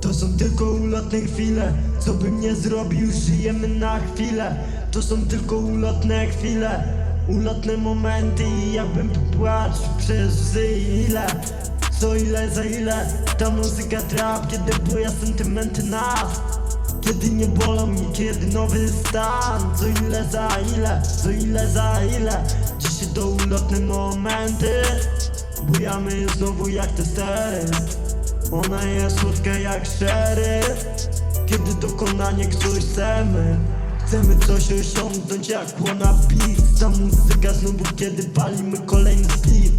To są tylko ulotne chwile, co bym nie zrobił, żyjemy na chwilę. To są tylko ulotne chwile, ulotne momenty i jakbym płacił przez łzy ile. Co ile za ile, ta muzyka trap, kiedy buja sentymenty nas. Kiedy nie bolą mnie, kiedy nowy stan. Co ile za ile, co ile za ile. Dzisiaj to ulotne momenty Bujamy znowu jak te stery. Ona jest słodka jak szery Kiedy dokonanie coś chcemy Chcemy coś osiągnąć jak beat. Ta muzyka znowu kiedy palimy kolejny split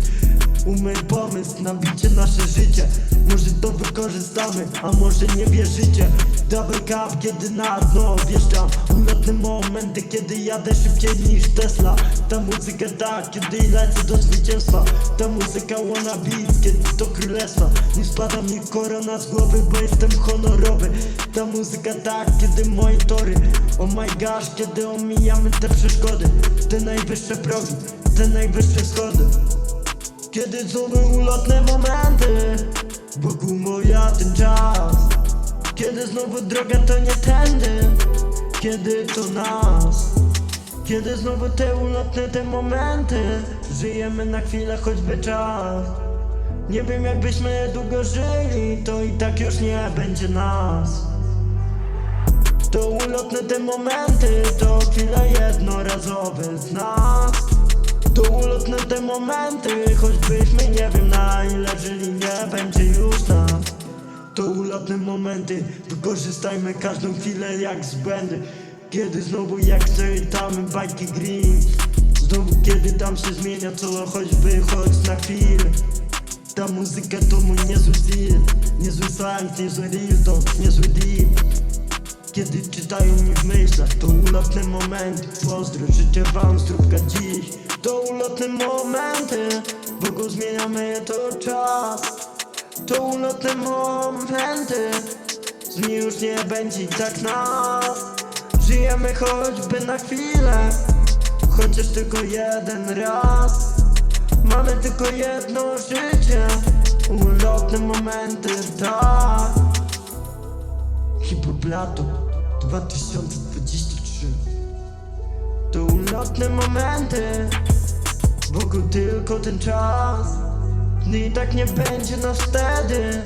Umy pomysł na bicie nasze życie. Może to wykorzystamy, a może nie wierzycie. Double cup kiedy na dno wjeżdżam. Ulotne momenty kiedy jadę szybciej niż Tesla. Ta muzyka tak kiedy lecę do zwycięstwa. Ta muzyka wanna beat kiedy do królestwa. Nie spada mi korona z głowy bo jestem honorowy. Ta muzyka tak kiedy moje tory. Oh my gosh kiedy omijamy te przeszkody. Te najwyższe progi, te najwyższe schody kiedy znowu ulotne momenty Wokół moja ten czas. Kiedy znowu droga to nie tędy Kiedy to nas. Kiedy znowu te ulotne te momenty Żyjemy na chwilę choćby czas. Nie wiem jakbyśmy długo żyli To i tak już nie będzie nas. To ulotne te momenty, to chwile jednorazowe z nas To ulotne te momenty, choćbyśmy nie wiem na ile żyli, nie będzie już nas. To ulotne momenty, wykorzystajmy każdą chwilę jak z błędy Kiedy znowu jak czytamy bajki green. Znowu kiedy tam się zmienia co choćby choć na chwilę. Ta muzyka to mój niezły styl. Niezły slang, niezły talk, niezły deep. Kiedy czytają mi w myślach To ulotne momenty. Pozdro, życzę wam zdrówka dziś To ulotne momenty Bogu zmieniamy to czas. To ulotne momenty Z nich już nie będzie tak nas. Żyjemy choćby na chwilę Chociaż tylko jeden raz. Mamy tylko jedno życie Ulotne momenty, tak. Hip-hop lato 2023 To ulotne momenty Wokół tylko ten czas. No i tak nie będzie nas wtedy.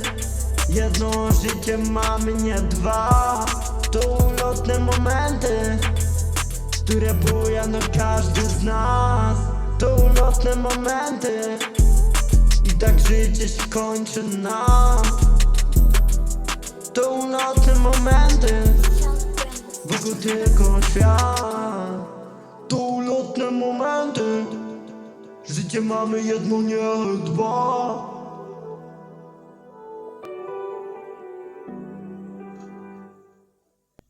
Jedno życie mamy, nie dwa. To ulotne momenty Które buja no każdy z nas. To ulotne momenty. I tak życie się kończy nam. To ulotne momenty. Wokół tylko świat Życie mamy jedno, nie dwa